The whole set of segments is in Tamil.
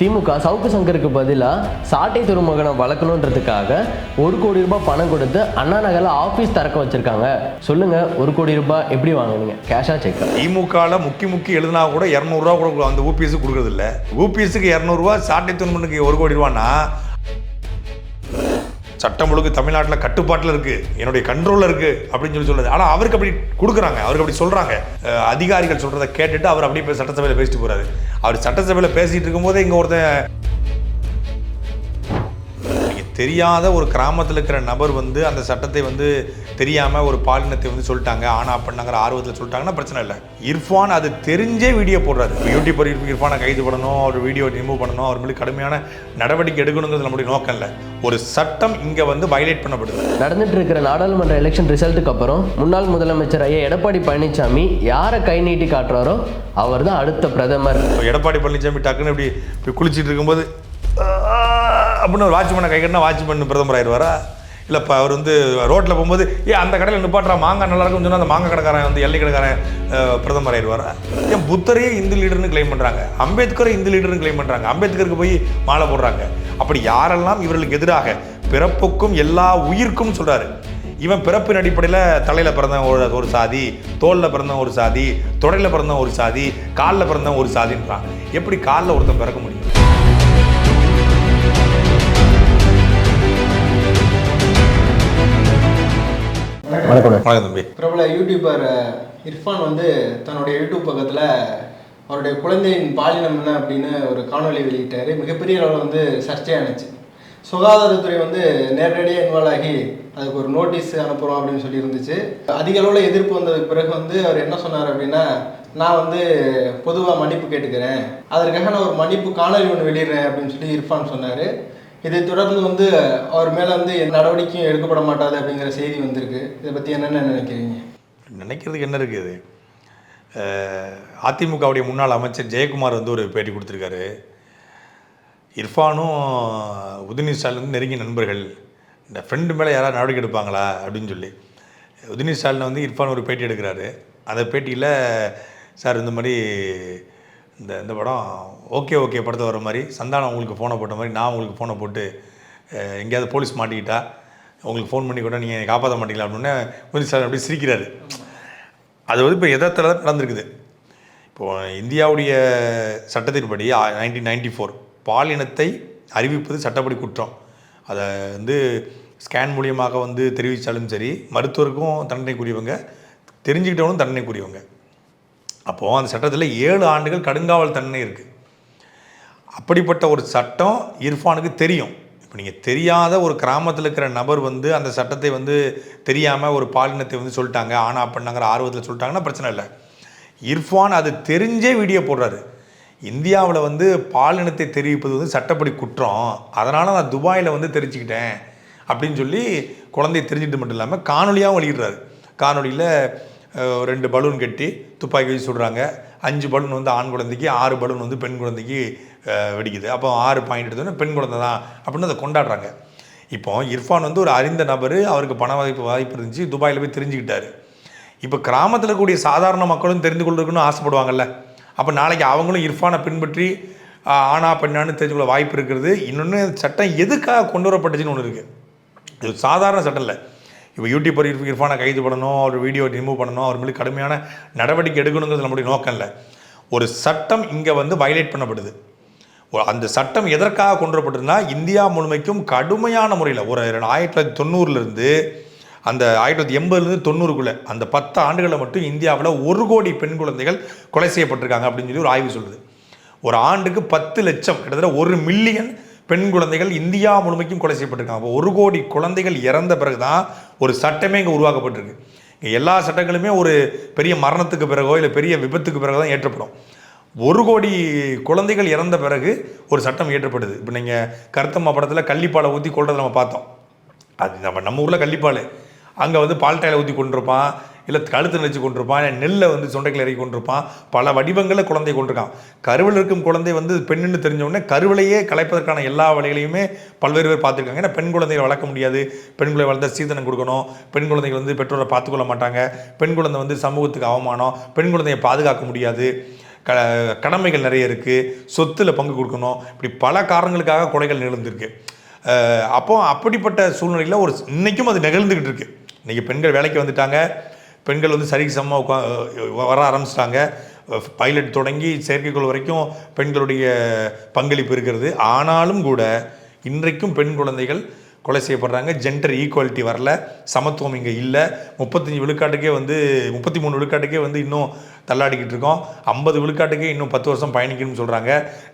திமுக சவுக்கு சங்கருக்கு பதிலாக சாட்டை துறைமுகனை வளர்க்கணுன்றதுக்காக ஒரு கோடி ரூபாய் பணம் கொடுத்து அண்ணா நகரில் ஆஃபீஸ் திறக்க வச்சிருக்காங்க. சொல்லுங்க ஒரு கோடி ரூபாய் எப்படி வாங்குனீங்க? கேஷா செக் திமுகவில் முக்கி முக்கி எழுதினா கூட இரநூறுவா கூட அந்த ஊபிஎஸ் கொடுக்குறது இல்லை ஊபிஎஸ்க்கு இரநூறுவா சாட்டை துறைமுகனுக்கு ஒரு கோடி ரூபான்னா சட்டம் ஒழுங்கு தமிழ்நாட்டில் கட்டுப்பாட்டில் இருக்குது என்னுடைய கண்ட்ரோலில் இருக்குது அப்படின்னு சொல்லி சொல்லுது ஆனால் அவருக்கு அப்படி கொடுக்குறாங்க. அவருக்கு அப்படி சொல்கிறாங்க அதிகாரிகள் சொல்கிறத கேட்டுட்டு அவர் அப்படியே போய் சட்டசபையில் பேசிட்டு போகிறாரு அவர் சட்டசபையில் பேசிகிட்டு இருக்கும்போதே இங்கே ஒருத்தன் தெரியாத ஒரு கிராமத்தில் இருக்கிற நபர் வந்து அந்த சட்டத்தை வந்து தெரியாம ஒரு பாலினத்தை வந்து சொல்லிட்டாங்க. ஆனா பண்ணாங்கிற ஆர்வத்தில் சொல்லிட்டாங்கன்னா பிரச்சனை இல்லை. இர்ஃபான் அது தெரிஞ்சே வீடியோ போடுறாரு. யூடியூபர் இர்ஃப்- இர்ஃபானை கைது பண்ணணும் அவர் வீடியோ ரிமூவ் பண்ணணும். அவர் மேலே கடுமையான நடவடிக்கை எடுக்கணுங்கிறது நம்முடைய நோக்கம் இல்லை. ஒரு சட்டம் இங்க வந்து வயலேட் பண்ணப்படுது. நடந்துட்டு இருக்கிற நாடாளுமன்ற எலெக்ஷன் ரிசல்ட்டுக்கு அப்புறம் முன்னாள் முதலமைச்சர் ஐயா எடப்பாடி பழனிசாமி யாரை கை நீட்டி காட்டுறாரோ அவர் தான் அடுத்த பிரதமர். எடப்பாடி பழனிசாமி டக்குன்னு இப்படி குளிச்சிட்டு இருக்கும்போது அப்படின்னு ஒரு வாட்ச்மேனை கை கட்டினா வாட்ச்மேன் பிரதமர் ஆயிடுவாரா? இல்லை இப்போ அவர் வந்து ரோட்டில் போகும்போது ஏ அந்த கடையில் நிப்பாட்டுறா மாங்காய் நல்லா இருக்கும்னு சொன்னால் அந்த மாங்காய் கடைக்காரன் வந்து எல்லை கடைக்காரன் பிரதமர் ஆயிடுவாரா? ஏன் புத்தரையே இந்து லீடர்னு கிளைம் பண்ணுறாங்க அம்பேத்கரை இந்து லீடர்னு கிளைம் பண்ணுறாங்க அம்பேத்கருக்கு போய் மாலை போடுறாங்க. அப்படி யாரெல்லாம் இவர்களுக்கு எதிராக பிறப்புக்கும் எல்லா உயிர்க்கும் சொல்கிறாரு இவன் பிறப்பின் அடிப்படையில் தலையில் பிறந்தவன் ஒரு ஒரு சாதி தோலில் பிறந்தவன் ஒரு சாதி தொடையில் பிறந்தவன் ஒரு சாதி காலில் பிறந்தவன் ஒரு சாதின்றான். எப்படி காலில் ஒருத்தன் பிறக்க முடியும்? வணக்கம் வணக்கம் தம்பி. பிரபல யூடியூபர் இர்ஃபான் வந்து தன்னுடைய யூடியூப் பக்கத்தில் அவருடைய குழந்தையின் பாலினம் என்ன அப்படின்னு ஒரு காணொளி வெளியிட்டாரு. மிகப்பெரிய அளவில் வந்து சர்ச்சையானுச்சு சுகாதாரத்துறை வந்து நேரடியாக இன்வால்வ் ஆகி அதுக்கு ஒரு நோட்டீஸ் அனுப்புகிறோம் அப்படின்னு சொல்லி இருந்துச்சு அதிக அளவில் எதிர்ப்பு வந்ததுக்கு பிறகு வந்து அவர் என்ன சொன்னார் அப்படின்னா நான் வந்து பொதுவாக மன்னிப்பு கேட்டுக்கிறேன். அதற்காக நான் ஒரு மன்னிப்பு காணொளி ஒன்று வெளியிடுறேன் அப்படின்னு சொல்லி இர்ஃபான் சொன்னார். இதை தொடர்ந்து வந்து அவர் மேலே வந்து எந்த நடவடிக்கையும் எடுக்கப்பட மாட்டாது அப்படிங்கிற செய்தி வந்திருக்கு. இதை பற்றி என்னென்ன நினைக்கிறீங்க? நினைக்கிறதுக்கு என்ன இருக்குது அதிமுகவுடைய முன்னாள் அமைச்சர் ஜெயக்குமார் வந்து ஒரு பேட்டி கொடுத்துருக்காரு. இர்ஃபானும் உதயநிதி ஸ்டாலின் வந்து நெருங்கிய நண்பர்கள் இந்த ஃப்ரெண்டு மேலே யாராவது நடவடிக்கை எடுப்பாங்களா அப்படின்னு சொல்லி. உதயநிதி ஸ்டாலின் வந்து இர்ஃபான் ஒரு பேட்டி எடுக்கிறாரு. அந்த பேட்டியில் சார் இந்த மாதிரி இந்த இந்த படம் ஓகே ஓகே படத்தை வர மாதிரி சந்தானம் உங்களுக்கு ஃபோனை போட்ட மாதிரி நான் உங்களுக்கு ஃபோனை போட்டு எங்கேயாவது போலீஸ் மாட்டிக்கிட்டா உங்களுக்கு ஃபோன் பண்ணி கூட நீங்கள் காப்பாற்ற மாட்டீங்களா அப்படின்னு உதயநிதி சார் அப்படி சிரிக்கிறாரு. அது வந்து இப்போ எதத்தில் நடந்திருக்குது. இப்போது இந்தியாவுடைய சட்டத்தின்படி நைன்டீன் நைன்டி ஃபோர் பாலினத்தை அறிவிப்பது சட்டப்படி குற்றம். அதை வந்து ஸ்கேன் மூலியமாக வந்து தெரிவித்தாலும் சரி மருத்துவருக்கும் தண்டனைக்குரியவங்க தெரிஞ்சுக்கிட்டவனும் தண்டனைக்குரியவங்க. அப்போது அந்த சட்டத்தில் ஏழு ஆண்டுகள் கடுங்காவல் தண்டனை இருக்குது அப்படிப்பட்ட ஒரு சட்டம் இர்ஃபானுக்கு தெரியும். இப்போ நீங்கள் தெரியாத ஒரு கிராமத்தில் இருக்கிற நபர் வந்து அந்த சட்டத்தை வந்து தெரியாமல் ஒரு பாலினத்தை வந்து சொல்லிட்டாங்க ஆனா பண்ணாங்கிற ஆர்வத்தில் சொல்லிட்டாங்கன்னா பிரச்சனை இல்லை. இர்ஃபான் அது தெரிஞ்சே வீடியோ போடுறாரு. இந்தியாவில் வந்து பாலினத்தை தெரிவிப்பது வந்து சட்டப்படி குற்றம். அதனால் நான் துபாயில் வந்து தெரிஞ்சுக்கிட்டேன் அப்படின்னு சொல்லி குழந்தைய தெரிஞ்சுட்டு மட்டும் இல்லாமல் காணொலியாகவும் வெளியிடுறாரு. காணொலியில் ரெண்டு பலூன் கட்டி துப்பாக்கி வச்சு சுடுறாங்க. அஞ்சு பலூன் வந்து ஆண் குழந்தைக்கு ஆறு பலூன் வந்து பெண் குழந்தைக்கு வெடிக்குது. அப்போ ஆறு பாயிண்ட் எடுத்தோன்னே பெண் குழந்தை தான் அப்படின்னு அதை கொண்டாடுறாங்க. இப்போ இர்ஃபான் வந்து ஒரு அறிந்த நபர் அவருக்கு பண வாய்ப்பு வாய்ப்பு இருந்துச்சு துபாயில் போய் தெரிஞ்சுக்கிட்டாரு. இப்போ கிராமத்தில் இருக்கக்கூடிய சாதாரண மக்களும் தெரிந்து கொள்றதுக்குன்னு ஆசைப்படுவாங்கல்ல. அப்போ நாளைக்கு அவங்களும் இர்ஃபானை பின்பற்றி ஆனா பெண்ணான்னு தெரிஞ்சு கொள்ள வாய்ப்பு இருக்கிறது. இன்னொன்று சட்டம் எதுக்காக கொண்டு வரப்பட்டுச்சுன்னு ஒன்று இருக்குது இது சாதாரண சட்டம் இல்லை. இப்போ யூடியூபர் இர்ஃப்- இர்ஃபானை கைது பண்ணணும் அவர் வீடியோ ரிமூவ் பண்ணணும் அவர் மேலே கடுமையான நடவடிக்கை எடுக்கணுங்கிறது நம்முடைய நோக்கம் இல்லை. ஒரு சட்டம் இங்கே வந்து வயலேட் பண்ணப்படுது. அந்த சட்டம் எதற்காக கொண்டு வரப்பட்டதுன்னா இந்தியா முழுமைக்கும் கடுமையான முறையில் ஒரு ரெண்டு- ஆயிரத்தி தொள்ளாயிரத்தி தொண்ணூறுலேருந்து அந்த ஆயிரத்தி தொள்ளாயிரத்தி எண்பதுலேருந்து தொண்ணூறுக்குள்ளே அந்த பத்து ஆண்டுகளில் மட்டும் இந்தியாவில் ஒரு கோடி பெண் குழந்தைகள் கொலை செய்யப்பட்டிருக்காங்க அப்படின்னு சொல்லி ஒரு ஆய்வு சொல்லுது. ஒரு ஆண்டுக்கு பத்து லட்சம் கிட்டத்தட்ட ஒரு மில்லியன் பெண் குழந்தைகள் இந்தியா முழுமைக்கும் கொலை செய்யப்பட்டிருக்காங்க. அப்போ ஒரு கோடி குழந்தைகள் இறந்த பிறகு தான் ஒரு சட்டமே இங்கே உருவாக்கப்பட்டிருக்கு. இங்கே எல்லா சட்டங்களுமே ஒரு பெரிய மரணத்துக்கு பிறகோ இல்லை பெரிய விபத்துக்கு பிறகு தான் ஏற்றப்படும் ஒரு கோடி குழந்தைகள் இறந்த பிறகு ஒரு சட்டம் இயற்றப்படுது. இப்போ நீங்கள் கருத்தம்மா படத்தில் கள்ளிப்பாலை ஊற்றி கொள்றதை நம்ம பார்த்தோம். அது நம்ம நம்ம ஊரில் கள்ளிப்பால். அங்கே வந்து பால் ஊற்றி கொண்டிருப்பான். இல்லை கழுத்து நினைச்சு கொண்டிருப்பான் நெல்லை வந்து சொண்டைக்கில் இறக்கி கொண்டிருப்பான். பல வடிவங்களில் குழந்தை கொண்டிருக்கான். கருவில் இருக்கும் குழந்தை வந்து பெண்ணுன்னு தெரிஞ்சவுடனே கருவிலையே கலைப்பதற்கான எல்லா வழிகளையுமே பல்வேறு பேர் பார்த்துருக்காங்க. ஏன்னா பெண் குழந்தைகளை வளர்க்க முடியாது. பெண் குழந்தை வளர்த்தா சீதனம் கொடுக்கணும். பெண் குழந்தைகள் வந்து பெற்றோரை பார்த்துக்கொள்ள மாட்டாங்க. பெண் குழந்தை வந்து சமூகத்துக்கு அவமானம். பெண் குழந்தையை பாதுகாக்க முடியாது. க கடமைகள் நிறைய இருக்குது சொத்தில் பங்கு கொடுக்கணும். இப்படி பல காரணங்களுக்காக கொலைகள் நிகழ்ந்திருக்கு. அப்போது அப்போ அப்படிப்பட்ட சூழ்நிலையில் ஒரு இன்றைக்கும் அது நிகழ்ந்துக்கிட்டு இருக்குது இன்றைக்கி பெண்கள் வேலைக்கு வந்துட்டாங்க. பெண்கள் வந்து சரிக்கு சமமாக உட்கா வர ஆரம்பிச்சிட்டாங்க. பைலட் தொடங்கி செயற்கைக்கோள் வரைக்கும் பெண்களுடைய பங்களிப்பு இருக்கிறது. ஆனாலும் கூட இன்றைக்கும் பெண் குழந்தைகள் கொலை செய்யப்படுறாங்க. ஜெண்டர் ஈக்குவாலிட்டி வரல. சமத்துவம் இங்கே இல்லை. முப்பத்தஞ்சு விழுக்காட்டுக்கே வந்து முப்பத்தி மூணு விழுக்காட்டுக்கே வந்து இன்னும் தள்ளாடிக்கிட்டு இருக்கோம். ஐம்பது விழுக்காட்டுக்கே இன்னும் பத்து வருஷம் பயணிக்கணும்னு சொல்கிறாங்க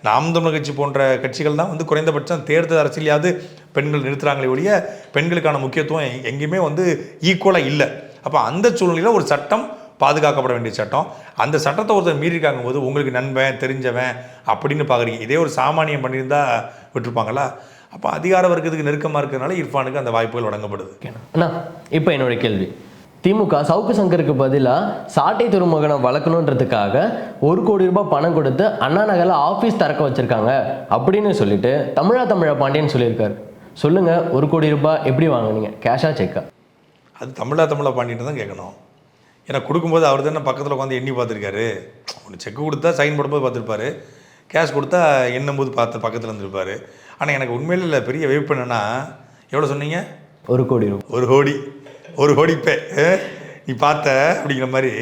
நாம் தமிழ் கட்சி போன்ற கட்சிகள் தான் வந்து குறைந்தபட்சம் தேர்தல் அரசியலையாவது பெண்கள் நிறுத்துகிறாங்களே ஒழிய பெண்களுக்கான முக்கியத்துவம் எங்கேயுமே வந்து ஈக்குவலாக இல்லை. அப்போ அந்த சூழ்நிலையில் ஒரு சட்டம் பாதுகாக்கப்பட வேண்டிய சட்டம். அந்த சட்டத்தை ஒருத்தர் மீறியிருக்காங்க போது உங்களுக்கு நண்பன் தெரிஞ்சவன் அப்படின்னு பார்க்குறீங்க. இதே ஒரு சாமானியம் பண்ணியிருந்தா விட்டுருப்பாங்களா? அப்போ அதிகார வர்க்கத்துக்கு நெருக்கமாக இருக்கிறதுனால இர்ஃபானுக்கு அந்த வாய்ப்புகள் வழங்கப்படுது. அண்ணா இப்போ என்னோட கேள்வி. திமுக சவுக்கு சங்கருக்கு பதிலாக சாட்டை துறைமுகனை வளர்க்கணுன்றதுக்காக ஒரு கோடி ரூபாய் பணம் கொடுத்து அண்ணா நகரில் ஆஃபீஸ் திறக்க வச்சுருக்காங்க அப்படின்னு சொல்லிட்டு தமிழா தமிழா பாண்டியன் சொல்லியிருக்காரு. சொல்லுங்கள் ஒரு கோடி ரூபாய் எப்படி வாங்குனீங்க? கேஷா செக்கா அது தமிழா தமிழா பாண்டிட்டு தான் கேட்கணும். ஏன்னா கொடுக்கும்போது அவர் தானே பக்கத்தில் உட்காந்து எண்ணி பார்த்துருக்காரு. ஒன்று செக் கொடுத்தா சைன் போடும்போது பார்த்துருப்பாரு. கேஷ் கொடுத்தா எண்ணும்போது பார்த்து பக்கத்தில் இருந்திருப்பாரு. ஆனால் எனக்கு உண்மையில இல்லை. பெரிய வெயிப் என்னன்னா எவ்வளோ சொன்னீங்க? ஒரு கோடி ஒரு கோடி. ஒரு கோடி பே. நீ பார்த்த அப்படிங்கிற மாதிரி.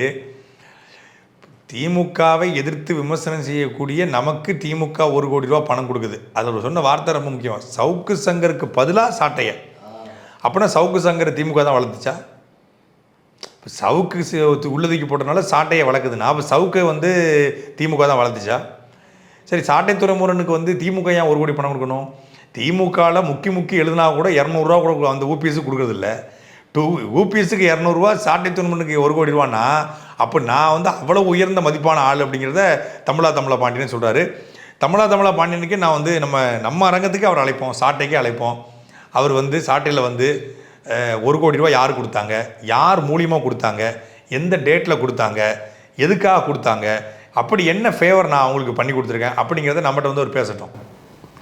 திமுகவை எதிர்த்து விமர்சனம் செய்யக்கூடிய நமக்கு திமுக ஒரு கோடி ரூபா பணம் கொடுக்குது. அதில் சொன்ன வார்த்தை ரொம்ப முக்கியம். சவுக்கு சங்கருக்கு பதிலாக சாட்டைய. அப்படின்னா சவுக்கு சங்கரை திமுக தான் வளர்த்துச்சா? இப்போ சவுக்கு உள்ளதுக்கு போட்டனால சாட்டையை வளர்க்குதுன்னா அப்போ சவுக்கை வந்து திமுக தான் வளர்த்துச்சா? சரி சாட்டை துறைமுருகனுக்கு வந்து திமுக ஏன் ஒரு கோடி பணம் கொடுக்கணும்? திமுகவில் முக்கி முக்கி எழுதினா கூட இரநூறுவா கூட அந்த ஊபிஎஸ்க்கு கொடுக்குறதில்ல டூ ஊபிஎஸ்க்கு இரநூறுவா சாட்டை துறைமுருகனுக்கு ஒரு கோடி ரூபான்னா அப்போ நான் வந்து அவ்வளோ உயர்ந்த மதிப்பான ஆள் அப்படிங்கிறத தமிழா தமிழா பாண்டியன்னு சொல்கிறாரு தமிழா தமிழா பாண்டியனுக்கு நான் வந்து நம்ம நம்ம அரங்கத்துக்கு அவர் அழைப்போம் சாட்டைக்கே அழைப்போம். அவர் வந்து சாட்டையில் வந்து ஒரு கோடி ரூபாய் யார் கொடுத்தாங்க? யார் மூலியமாக கொடுத்தாங்க? எந்த டேட்டில் கொடுத்தாங்க? எதுக்காக கொடுத்தாங்க? அப்படி என்ன ஃபேவர் நான் அவங்களுக்கு பண்ணி கொடுத்துருக்கேன்? அப்படிங்கிறத நம்மகிட்ட வந்து அவர் பேசட்டும்.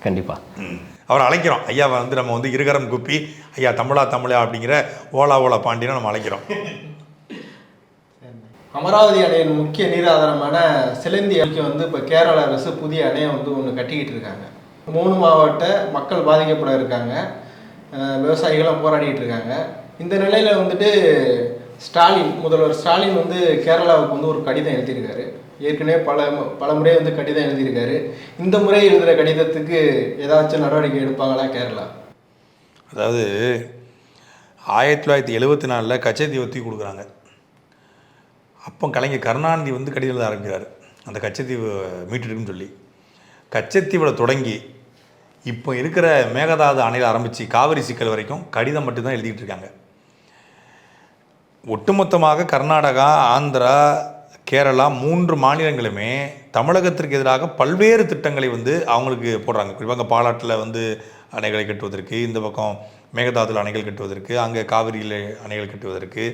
கண்டிப்பா. ம். அவரை அழைக்கிறோம். ஐயா வந்து நம்ம வந்து இருகரம் குப்பி ஐயா தமிழா தமிழா அப்படிங்கிற ஓலா ஓலா பாண்டியனை நம்ம அழைக்கிறோம். அமராவதி அணையின் முக்கிய நீராதாரமான சிலந்தி அணைக்கு வந்து இப்போ கேரள அரசு புதிய அணையை வந்து ஒன்று கட்டிக்கிட்டு இருக்காங்க. மூணு மாவட்ட மக்கள் பாதிக்கப்பட இருக்காங்க. விவசாயிகளும் போராடிட்டு இருக்காங்க. இந்த நிலையில் வந்துட்டு ஸ்டாலின் முதல்வர் ஸ்டாலின் வந்து கேரளாவுக்கு வந்து ஒரு கடிதம் எழுதியிருக்காரு. ஏற்கனவே பல பல முறை வந்து கடிதம் எழுதியிருக்காரு. இந்த முறை எழுதுகிற கடிதத்துக்கு ஏதாச்சும் நடவடிக்கை எடுப்பாங்களா கேரளா? அதாவது ஆயிரத்தி தொள்ளாயிரத்தி எழுபத்தி நாலில் கச்சத்தீவை தூக்கி கொடுக்குறாங்க. அப்போ கலைஞர் கருணாநிதி வந்து கடிதம் எழுத ஆரம்பிக்கிறார். அந்த கச்சத்தீவு மீட்டெடுக்குன்னு சொல்லி. கச்சத்தீவில் தொடங்கி இப்போ இருக்கிற மேகதாது அணையில் ஆரம்பித்து காவிரி சிக்கல் வரைக்கும் கடிதம் மட்டும்தான் எழுதிக்கிட்டு இருக்காங்க. ஒட்டுமொத்தமாக கர்நாடகா ஆந்திரா கேரளா மூன்று மாநிலங்களுமே தமிழகத்திற்கு எதிராக பல்வேறு திட்டங்களை வந்து அவங்களுக்கு போடுறாங்க. குறிப்பாக பாலாட்டில் வந்து அணைகளை கட்டுவதற்கு இந்த பக்கம் மேகதாதுல அணைகள் கட்டுவதற்கு அங்கே காவிரியில் அணைகள் கட்டுவதற்கு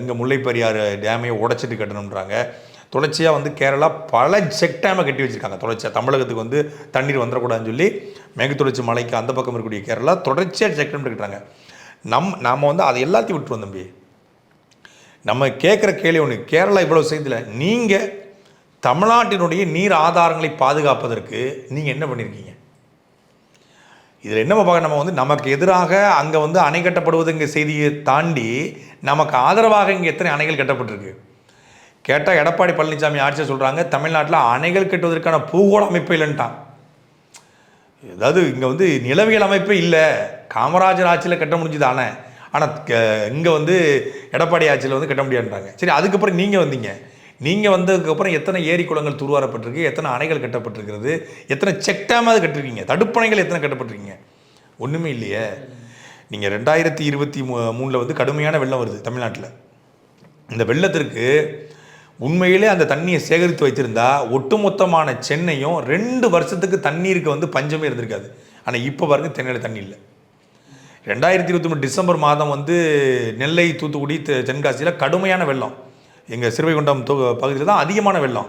இங்கே முல்லைப்பெரியாறு டேமையை உடைச்சிட்டு கட்டணுன்றாங்க தொடர்ச்சியாக வந்து கேரளா பல செக்டாமை கட்டி வச்சுருக்காங்க. தொடர்ச்சியாக தமிழகத்துக்கு வந்து தண்ணீர் வந்துடக்கூடாதுன்னு சொல்லி மேகத்தொடர்ச்சி மலைக்கு அந்த பக்கம் இருக்கக்கூடிய கேரளா தொடர்ச்சியாக செக் டேம் நம் நாம் வந்து அதை எல்லாத்தையும் விட்டுருவோம் தம்பி. நம்ம கேட்குற கேள்வி ஒன்று கேரளா இவ்வளோ செய்தியில் நீங்கள் தமிழ்நாட்டினுடைய நீர் ஆதாரங்களை பாதுகாப்பதற்கு நீங்கள் என்ன பண்ணியிருக்கீங்க இதில் என்ன பார்க்க நம்ம வந்து நமக்கு எதிராக அங்கே வந்து அணை கட்டப்படுவதுங்க செய்தியை தாண்டி நமக்கு ஆதரவாக இங்கே எத்தனை அணைகள் கட்டப்பட்டிருக்கு? கேட்டால் எடப்பாடி பழனிசாமி ஆட்சியை சொல்கிறாங்க தமிழ்நாட்டில் அணைகள் கட்டுவதற்கான பூகோள அமைப்பு இல்லைன்ட்டான். அதாவது இங்கே வந்து நிலவியல் அமைப்பே இல்லை. காமராஜர் ஆட்சியில் கட்ட முடிஞ்சுது அணை. ஆனால் இங்கே வந்து எடப்பாடி ஆட்சியில் வந்து கட்ட முடியாதுன்றாங்க. சரி அதுக்கப்புறம் நீங்கள் வந்தீங்க. நீங்கள் வந்ததுக்கப்புறம் எத்தனை ஏரி குளங்கள் துருவாரப்பட்டிருக்கு? எத்தனை அணைகள் கட்டப்பட்டிருக்கிறது? எத்தனை செக் டேமாவது கட்டிருக்கீங்க? தடுப்பணைகள் எத்தனை கட்டப்பட்டிருக்கீங்க? ஒன்றுமே இல்லையே. நீங்கள் ரெண்டாயிரத்தி இருபத்தி மூ மூணில் வந்து கடுமையான வெள்ளம் வருது தமிழ்நாட்டில். இந்த வெள்ளத்திற்கு உண்மையிலே அந்த தண்ணியை சேகரித்து வைத்திருந்தா ஒட்டுமொத்தமான சென்னையும் ரெண்டு வருஷத்துக்கு தண்ணீருக்கு வந்து பஞ்சமே இருந்திருக்காது. ஆனால் இப்போ பாருங்க தென்னையில் தண்ணி இல்லை. ரெண்டாயிரத்தி இருபத்தி மூணு டிசம்பர் மாதம் வந்து நெல்லை தூத்துக்குடி தென்காசியில் கடுமையான வெள்ளம். எங்கள் சிறுவைகுண்டம் தொ பகுதியில் தான் அதிகமான வெள்ளம்.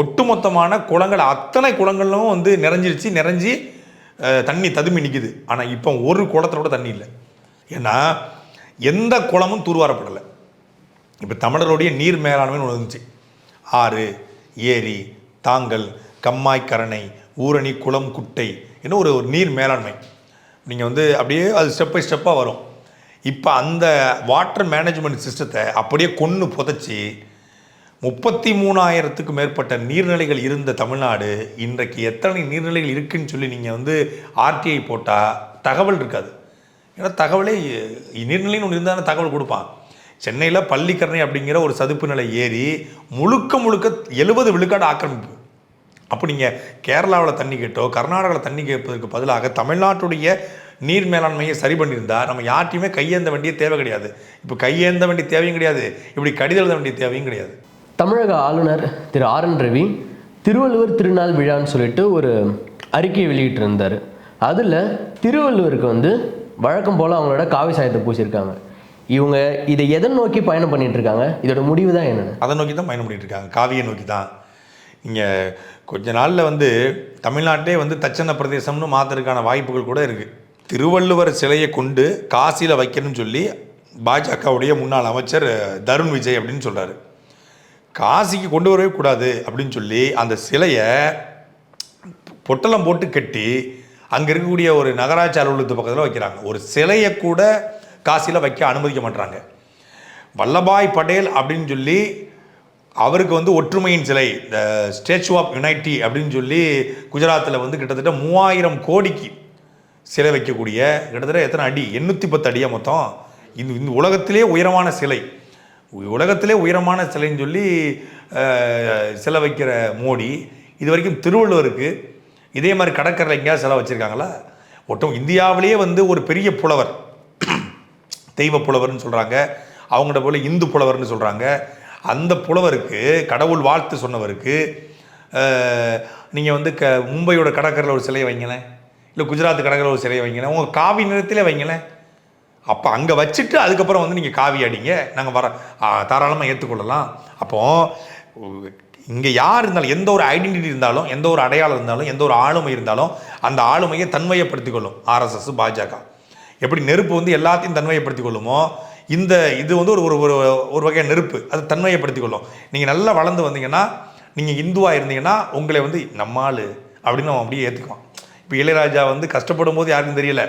ஒட்டுமொத்தமான குளங்கள் அத்தனை குளங்களும் வந்து நிறைஞ்சிருச்சு நிறைஞ்சி தண்ணி ததும்பி நிற்கிது ஆனால் இப்போ ஒரு குளத்தோட தண்ணி இல்லை. ஏன்னா எந்த குளமும் தூர்வாரப்படலை. இப்போ தமிழருடைய நீர் மேலாண்மைன்னு ஒன்று இருந்துச்சு. ஆறு ஏரி தாங்கல் கம்மாய் கரணை ஊரணி குளம் குட்டை இன்னும் ஒரு ஒரு நீர் மேலாண்மை. நீங்கள் வந்து அப்படியே அது ஸ்டெப் பை ஸ்டெப்பாக வரும். இப்போ அந்த வாட்டர் மேனேஜ்மெண்ட் சிஸ்டத்தை அப்படியே கொன்று புதைச்சி முப்பத்தி மூணாயிரத்துக்கு மேற்பட்ட நீர்நிலைகள் இருந்த தமிழ்நாடு இன்றைக்கு எத்தனை நீர்நிலைகள் இருக்குன்னு சொல்லி நீங்கள் வந்து ஆர்டிஐ போட்டால் தகவல் இருக்காது. ஏன்னா தகவலே நீர்நிலைன்னு ஒன்று இருந்தால் தகவல் கொடுப்பான். சென்னையில் பள்ளிக்கரணை அப்படிங்கிற ஒரு சதுப்பு நிலை ஏறி முழுக்க முழுக்க எழுபது விழுக்காடு ஆக்கிரமிப்பு. அப்போ நீங்கள் கேரளாவில் தண்ணி கேட்டோ கர்நாடகாவில் தண்ணி கேட்பதற்கு பதிலாக தமிழ்நாட்டுடைய நீர் மேலாண்மையை சரி பண்ணியிருந்தா நம்ம யார்ட்டையுமே கையேந்த வேண்டிய தேவை கிடையாது. இப்போ கையேந்த வேண்டிய தேவையும் கிடையாது. இப்படி கடிதம் எழுத வேண்டிய தேவையும் கிடையாது. தமிழக ஆளுநர் திரு ஆர் என் ரவி திருவள்ளுவர் திருநாள் விழான்னு சொல்லிட்டு ஒரு அறிக்கையை வெளியிட்டிருந்தார். அதில் திருவள்ளுவருக்கு வந்து வழக்கம் போல் அவங்களோட காவி சாயத்தை பூசியிருக்காங்க. இவங்க இதை எதை நோக்கி பயணம் பண்ணிட்டு இருக்காங்க இதோட முடிவு தான் என்னென்னு. அதை நோக்கி தான் பயணம் பண்ணிட்டு இருக்காங்க காவியை நோக்கி தான். இங்கே கொஞ்ச நாளில் வந்து தமிழ்நாட்டிலே வந்து தச்சன பிரதேசம்னு மாற்றுறதுக்கான வாய்ப்புகள் கூட இருக்குது திருவள்ளுவர் சிலையை கொண்டு காசியில் வைக்கணும்னு சொல்லி பாஜகவுடைய முன்னாள் அமைச்சர் தருண் விஜய் அப்படின்னு சொல்கிறாரு காசிக்கு கொண்டு வரவே கூடாது அப்படின்னு சொல்லி அந்த சிலையை பொட்டலம் போட்டு கட்டி அங்கே இருக்கக்கூடிய ஒரு நகராட்சி அலுவலகத்து பக்கத்தில் வைக்கிறாங்க. ஒரு சிலையை கூட காசியில் வைக்க அனுமதிக்க மாட்டாங்க வல்லபாய் படேல் அப்படின்னு சொல்லி அவருக்கு வந்து ஒற்றுமையின் சிலை இந்த ஸ்டேச்சு ஆஃப் யுனைட்டி அப்படின்னு சொல்லி குஜராத்தில் வந்து கிட்டத்தட்ட மூவாயிரம் கோடிக்கு சிலை வைக்கக்கூடிய கிட்டத்தட்ட எத்தனை அடி? எண்ணூற்றி பத்து அடியாக மொத்தம். இந்த இந்த உலகத்திலே உயரமான சிலை. உலகத்திலே உயரமான சிலைன்னு சொல்லி சிலை வைக்கிற மோடி இது வரைக்கும் திருவள்ளுவருக்கு இதே மாதிரி கடற்கரையில் எங்கேயாவது சிலை வச்சுருக்காங்களா? ஒட்டும் இந்தியாவிலேயே வந்து ஒரு பெரிய புலவர். தெய்வ புலவர்னு சொல்கிறாங்க அவங்கள போல இந்து புலவர்னு சொல்கிறாங்க அந்த புலவருக்கு கடவுள் வாழ்த்து சொன்னவருக்கு நீங்கள் வந்து க மும்பையோட கடற்கரையில் ஒரு சிலையை வைங்களேன். இல்லை குஜராத் கடற்கரையில் ஒரு சிலையை வைங்களேன். உங்கள் காவி நிறத்திலே வைங்களேன். அப்போ அங்கே வச்சுட்டு அதுக்கப்புறம் வந்து நீங்கள் காவி அடிங்க. நாங்கள் வர தாராளமாக ஏற்றுக்கொள்ளலாம் அப்போது இங்கே யார் இருந்தாலும் எந்த ஒரு ஐடென்டிட்டி இருந்தாலும் எந்த ஒரு அடையாளம் இருந்தாலும் எந்த ஒரு ஆளுமை இருந்தாலும் அந்த ஆளுமையை தன்மையப்படுத்திக் கொள்ளும். ஆர்எஸ்எஸ் பாஜக எப்படி நெருப்பு வந்து எல்லாத்தையும் தன்மையப்படுத்திக் கொள்ளுமோ இந்த இது வந்து ஒரு ஒரு ஒரு ஒரு வகையான நெருப்பு. அது தன்மையப்படுத்திக் கொள்ளும் நீங்கள் நல்லா வளர்ந்து வந்தீங்கன்னா நீங்கள் இந்துவாக இருந்தீங்கன்னா உங்களை வந்து நம்மாள் அப்படின்னு அவன் அப்படியே ஏற்றுக்குவான் இப்போ இளையராஜா வந்து கஷ்டப்படும் போது யாருக்கும் தெரியல.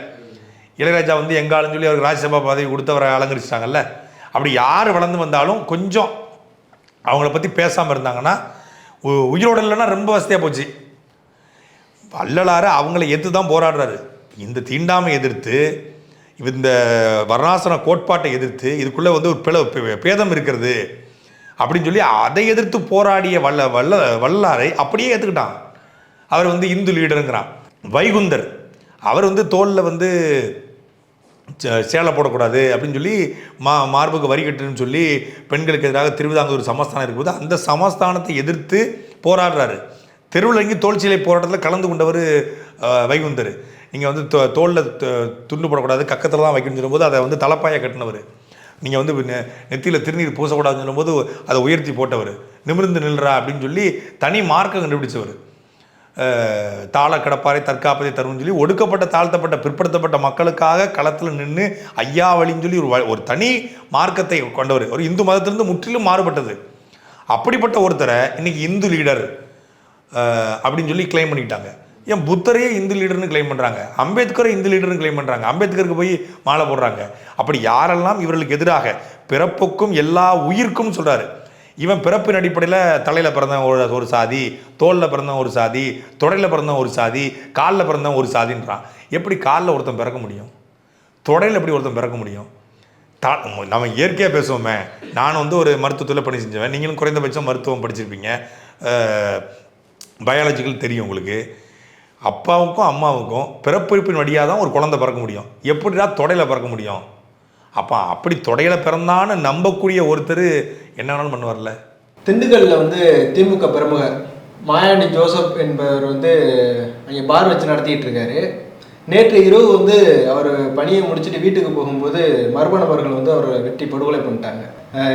இளையராஜா வந்து எங்காலும் சொல்லி அவருக்கு ராஜ்யசபா பதவி கொடுத்து அவரை அலங்கரிச்சிட்டாங்கல்ல. அப்படி யார் வளர்ந்து வந்தாலும் கொஞ்சம் அவங்கள பற்றி பேசாமல் இருந்தாங்கன்னா உ- உயிரோட இல்லைன்னா ரொம்ப வசதியாக போச்சு. வள்ளலார அவங்கள எதிர்த்து தான் போராடுறாரு. இந்த தீண்டாமை எதிர்த்து இந்த வர்ணாசன கோட்பாட்டை எதிர்த்து இதுக்குள்ளே வந்து ஒரு பிள பே- பேதம் இருக்கிறது அப்படின்னு சொல்லி அதை எதிர்த்து போராடிய வல்ல வல்ல வல்லாரை அப்படியே ஏற்றுக்கிட்டான் அவர் வந்து இந்து லீடருங்கிறான். வைகுந்தர் அவர் வந்து தோலில் வந்து சே- சேலை போடக்கூடாது அப்படின்னு சொல்லி மா மார்புக்கு வரி கட்டுன்னு சொல்லி பெண்களுக்கு எதிராக திருவிதாங்கூர் சமஸ்தானம் இருக்கும்போது அந்த சமஸ்தானத்தை எதிர்த்து போராடுறாரு. தெருவில் இங்கே தோல் சிலை போராட்டத்தில் கலந்து கொண்டவர் வைகுந்தர். நீங்கள் வந்து தோ தோளில் துண்டு போடக்கூடாது கக்கத்தில் தான் வைக்கணும்னு சொல்லும்போது அதை வந்து தலைப்பாயை கட்டினவர். நீங்கள் வந்து நெ- நெத்தியில் திருநீர் பூசக்கூடாதுன்னு சொல்லும்போது அதை உயர்த்தி போட்டவர். நிமிர்ந்து நில்றா அப்படின்னு சொல்லி தனி மார்க்கம் கண்டுபிடிச்சவர். தாள கடப்பாறை தற்காப்பதை தரும்னு சொல்லி ஒடுக்கப்பட்ட தாழ்த்தப்பட்ட பிற்படுத்தப்பட்ட மக்களுக்காக களத்தில் நின்று ஐயா வழின்னு சொல்லி ஒரு வ- ஒரு தனி மார்க்கத்தை கொண்டவர். ஒரு இந்து மதத்திலிருந்து முற்றிலும் மாறுபட்டது. அப்படிப்பட்ட ஒருத்தரை இன்னைக்கு இந்து லீடர் அப்படின்னு சொல்லி கிளைம் பண்ணிக்கிட்டாங்க. ஏன் புத்தரையே இந்து லீடர்னு கிளைம் பண்ணுறாங்க அம்பேத்கரை இந்து லீடர்னு கிளைம் பண்ணுறாங்க அம்பேத்கருக்கு போய் மாலை போடுறாங்க. அப்படி யாரெல்லாம் இவர்களுக்கு எதிராக பிறப்புக்கும் எல்லா உயிர்க்கும் சொல்கிறாரு இவன் பிறப்பின் அடிப்படையில் தலையில் பிறந்தவன் ஒரு ஒரு சாதி தோலில் பிறந்தவன் ஒரு சாதி தொடையில் பிறந்தவன் ஒரு சாதி காலில் பிறந்தவன் ஒரு சாதின்றான். எப்படி காலில் ஒருத்தன் பிறக்க முடியும்? தொடையில் எப்படி ஒருத்தன் பிறக்க முடியும்? தா நம்ம இயற்கையாக பேசுவோமே. நான் வந்து ஒரு மருத்துவத்தில் பணி செஞ்சவன். நீங்களும் குறைந்தபட்சம் மருத்துவம் படிச்சிருப்பீங்க. பயாலஜிக்கல் தெரியும் உங்களுக்கு. அப்பாவுக்கும் அம்மாவுக்கும் பிறப்பிறப்பின் வழியாக தான் ஒரு குழந்தை பிறக்க முடியும். எப்படிடா தொடையில் பிறக்க முடியும்? அப்போ அப்படி தொடையில் பிறந்தான்னு நம்பக்கூடிய ஒருத்தர் என்ன வேணாலும் பண்ணுவார்ல? திண்டுக்கல்ல வந்து திமுக பிரமுகர் மாயாண்டி ஜோசப் என்பவர் வந்து அங்கே பார் வச்சு நடத்திட்டு இருக்காரு. நேற்று இரவு வந்து அவர் பணியை முடிச்சுட்டு வீட்டுக்கு போகும்போது மர்ம நபர்கள் வந்து அவரை வெட்டி படுகொலை பண்ணிட்டாங்க.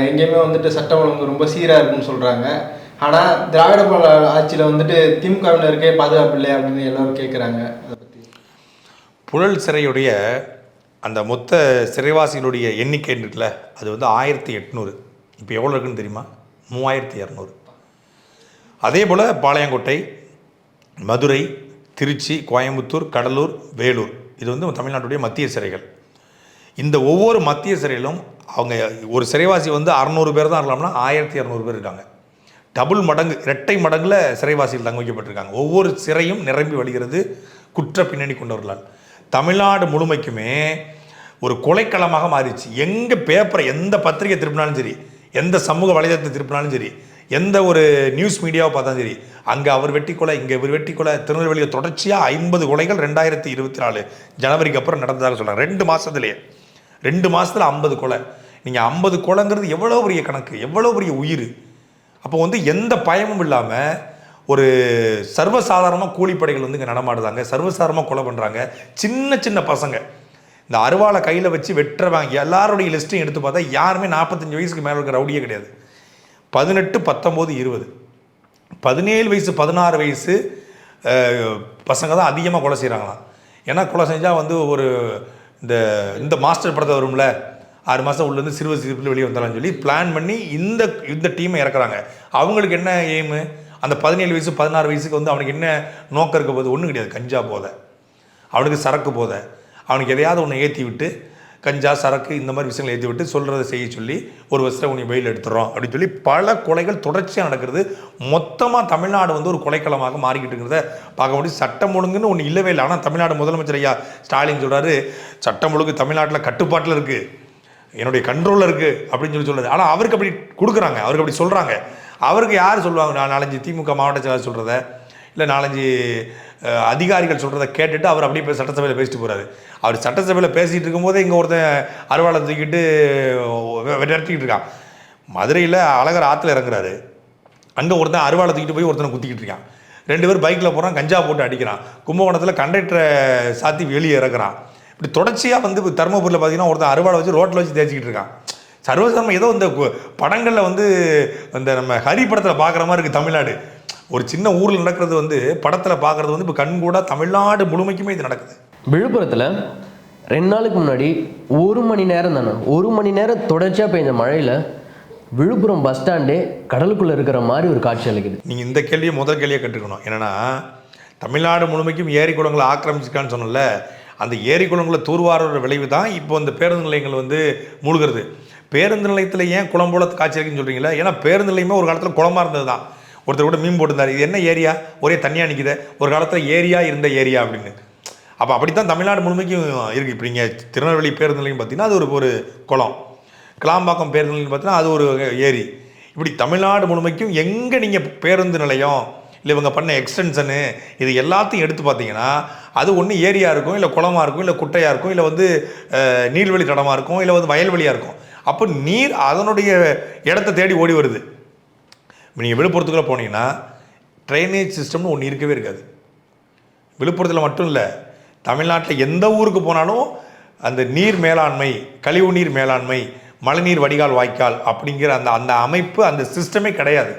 எங்கேயுமே வந்துட்டு சட்டம் ஒழுங்கு ரொம்ப சீராக இருக்குன்னு சொல்கிறாங்க ஆனால் திராவிட ஆட்சியில் வந்துட்டு திமுகவினருக்கே பாதுகாப்பு இல்லை அப்படின்னு எல்லோரும் கேட்குறாங்க அதை பற்றி புழல் சிறையுடைய அந்த மொத்த சிறைவாசிகளுடைய எண்ணிக்கை இருக்குல்ல அது வந்து ஆயிரத்தி எட்நூறு. இப்போ எவ்வளோ இருக்குன்னு தெரியுமா? மூவாயிரத்தி இரநூறு. அதே போல் பாளையங்கோட்டை மதுரை திருச்சி கோயம்புத்தூர் கடலூர் வேலூர். இது வந்து தமிழ்நாட்டுடைய மத்திய சிறைகள். இந்த ஒவ்வொரு மத்திய சிறையிலும் அவங்க ஒரு சிறைவாசி வந்து அறநூறு பேர் தான் இருக்கலாம்னா ஆயிரத்தி இரநூறு பேர் இருக்காங்க. டபுள் மடங்கு இரட்டை மடங்குல சிறைவாசிகள் தங்க வைக்கப்பட்டிருக்காங்க ஒவ்வொரு சிறையும் நிரம்பி வழிகிறது குற்ற பின்னணி கொண்டவர்களால். தமிழ்நாடு முழுமைக்குமே ஒரு கொலைக்களமாக மாறிடுச்சு. எங்கே பேப்பரை எந்த பத்திரிகை திருப்பினாலும் சரி எந்த சமூக வலைதளத்தை திருப்பினாலும் சரி எந்த ஒரு நியூஸ் மீடியாவை பார்த்தாலும் சரி அங்கே அவர் வெட்டி கொலை இங்கே இவர் வெட்டி கொலை திருநெல்வேலியில் தொடர்ச்சியாக ஐம்பது கொலைகள் ரெண்டாயிரத்தி இருபத்தி நாலு ஜனவரிக்கு அப்புறம் நடந்ததாக சொல்கிறாங்க ரெண்டு மாதத்துலேயே ரெண்டு மாதத்தில் ஐம்பது கொலை. நீங்கள் ஐம்பது கொலைங்கிறது எவ்வளோ பெரிய கணக்கு எவ்வளோ பெரிய உயிர்? அப்போ வந்து எந்த பயமும் இல்லாமல் ஒரு சர்வசாதாரணமாக கூலிப்படைகள் வந்து இங்கே நடமாடுதாங்க சர்வசாதாரணமாக கொலை பண்ணுறாங்க சின்ன சின்ன பசங்க. இந்த அருவாளை கையில் வச்சு வெட்டுறவங்க எல்லாருடைய லிஸ்ட்டையும் எடுத்து பார்த்தா யாருமே நாற்பத்தஞ்சு வயசுக்கு மேலே இருக்கிற ரவுடியே கிடையாது. பதினெட்டு பத்தொம்போது இருபது. பதினேழு வயசு பதினாறு வயசு பசங்க தான் அதிகமாக கொலை செய்கிறாங்களாம் ஏன்னா கொலை செஞ்சால் வந்து ஒரு இந்த இந்த மாஸ்டர் படத்தை வரும்ல ஆறு மாதம் உள்ளேருந்து சிறுவ சிறுப்பில் வெளியே வந்தாலும் சொல்லி பிளான் பண்ணி இந்த இந்த டீமை இறக்குறாங்க. அவங்களுக்கு என்ன எய்மு அந்த பதினேழு வயசு பதினாறு வயசுக்கு வந்து அவனுக்கு என்ன நோக்கம் இருக்க போது ஒன்றும் கிடையாது. கஞ்சா போத. அவனுக்கு சரக்கு போதை. அவனுக்கு எதையாவது ஒன்று ஏற்றி விட்டு கஞ்சா சரக்கு இந்த மாதிரி விஷயங்களை ஏற்றி விட்டு சொல்கிறத செய்ய சொல்லி ஒரு வருஷத்தில் உன்னை வெயில் எடுத்துடுறோம் அப்படின்னு சொல்லி பல கொலைகள் தொடர்ச்சியாக நடக்கிறது. மொத்தமாக தமிழ்நாடு வந்து ஒரு கொலைக்களமாக மாறிக்கிட்டு இருக்கிறத பார்க்க முடியும். சட்டம் ஒழுங்குன்னு ஒன்று இல்லவே இல்லை. ஆனால் தமிழ்நாடு முதலமைச்சர் ஐயா ஸ்டாலின் சொல்கிறாரு சட்டம் ஒழுங்கு தமிழ்நாட்டில் கட்டுப்பாட்டில் இருக்குது என்னுடைய கண்ட்ரோலில் இருக்குது அப்படின்னு சொல்லி சொல்றாரு ஆனால் அவருக்கு அப்படி கொடுக்குறாங்க. அவருக்கு அப்படி சொல்கிறாங்க அவருக்கு யார் சொல்லுவாங்க நான் நாலஞ்சு திமுக மாவட்ட செயலாளர் சொல்கிறத இல்லை நாலஞ்சு அதிகாரிகள் சொல்கிறத கேட்டுட்டு அவர் அப்படியே போய் சட்டசபையில் பேசிட்டு போகிறாரு அவர் சட்டசபையில் பேசிகிட்டு இருக்கும்போதே இங்கே ஒருத்தன் அறுவாளை தூக்கிட்டு விரட்டிக்கிட்டு இருக்கான். மதுரையில் அழகர் ஆற்றுல இறங்குறாரு. அங்கே ஒருத்தன் அறுவாளை தூக்கிட்டு போய் ஒருத்தனை குத்திக்கிட்டு இருக்கான். ரெண்டு பேர் பைக்கில் போகிறான் கஞ்சா போட்டு அடிக்கிறான். கும்பகோணத்தில் கண்டக்டரை சாத்தி வெளியே இறக்குறான். இப்படி தொடர்ச்சியாக வந்து இப்ப தருமபுரியில் பார்த்தீங்கன்னா ஒருத்தன் அருவாளை வச்சு ரோட்டில் வச்சு தேய்ச்சிக்கிட்டு இருக்கான். சர்வசாதாரண ஏதோ இந்த படங்கள்ல வந்து இந்த நம்ம ஹரி படத்தில் பார்க்குற மாதிரி இருக்குது தமிழ்நாடு. ஒரு சின்ன ஊரில் நடக்கிறது வந்து படத்தில் பார்க்குறது வந்து இப்போ கண்கூட தமிழ்நாடு முழுமைக்குமே இது நடக்குது. விழுப்புரத்தில் ரெண்டு நாளுக்கு முன்னாடி ஒரு மணி நேரம் தானே ஒரு மணி நேரம் தொடர்ச்சியாக பெய்ஞ்ச மழையில் விழுப்புரம் பஸ் ஸ்டாண்டே கடலுக்குள்ளே இருக்கிற மாதிரி ஒரு காட்சி அளிக்குது. நீங்கள் இந்த கேள்வியை முதல் கேள்வியை கற்றுக்கணும் என்னன்னா தமிழ்நாடு முழுமைக்கும் ஏரி குளங்களை ஆக்கிரமிச்சிருக்கான்னு சொன்னல அந்த ஏரி குளங்களை தூர்வாரோட விளைவு தான் இப்போ இந்த பேருந்து நிலையங்கள் வந்து மூழ்கிறது. பேருந்து நிலையத்தில் ஏன் குளம் போல காட்சி இருக்குன்னு சொல்கிறீங்களா ஏன்னா பேருந்து நிலையமே ஒரு காலத்தில் குளமாக இருந்தது தான். ஒருத்தர் கூட மீன் போட்டிருந்தார். இது என்ன ஏரியா? ஒரே தண்ணியாக நிற்கிது ஒரு காலத்தில் ஏரியா இருந்த ஏரியா அப்படின்னு. அப்போ அப்படித்தான் தமிழ்நாடு முழுமைக்கும் இருக்குது இப்போ நீங்கள் திருநெல்வேலி பேருந்து நிலையம் பார்த்தீங்கன்னா அது ஒரு ஒரு குளம். கிளாம்பாக்கம் பேருந்து நிலையம் பார்த்தீங்கன்னா அது ஒரு ஏரி. இப்படி தமிழ்நாடு முழுமைக்கும் எங்கே நீங்கள் பேருந்து நிலையம் இல்லை இவங்க பண்ண எக்ஸ்டென்ஷனு இது எல்லாத்தையும் எடுத்து பார்த்தீங்கன்னா அது ஒன்று ஏரியா இருக்கும் இல்லை குளமாக இருக்கும் இல்லை குட்டையாக இருக்கும் இல்லை வந்து நீர்வழி தடமாக இருக்கும் இல்லை வந்து வயல்வெளியாக இருக்கும். அப்போ நீர் அதனுடைய இடத்த தேடி ஓடி வருது. நீங்கள் விழுப்புரத்துக்குள்ளே போனீங்கன்னா ட்ரைனேஜ் சிஸ்டம்னு ஒன்று இருக்கவே இருக்காது. விழுப்புரத்தில் மட்டும் இல்லை தமிழ்நாட்டில் எந்த ஊருக்கு போனாலும் அந்த நீர் மேலாண்மை கழிவு நீர் மேலாண்மை மழைநீர் வடிகால் வாய்க்கால் அப்படிங்கிற அந்த அந்த அமைப்பு அந்த சிஸ்டமே கிடையாது.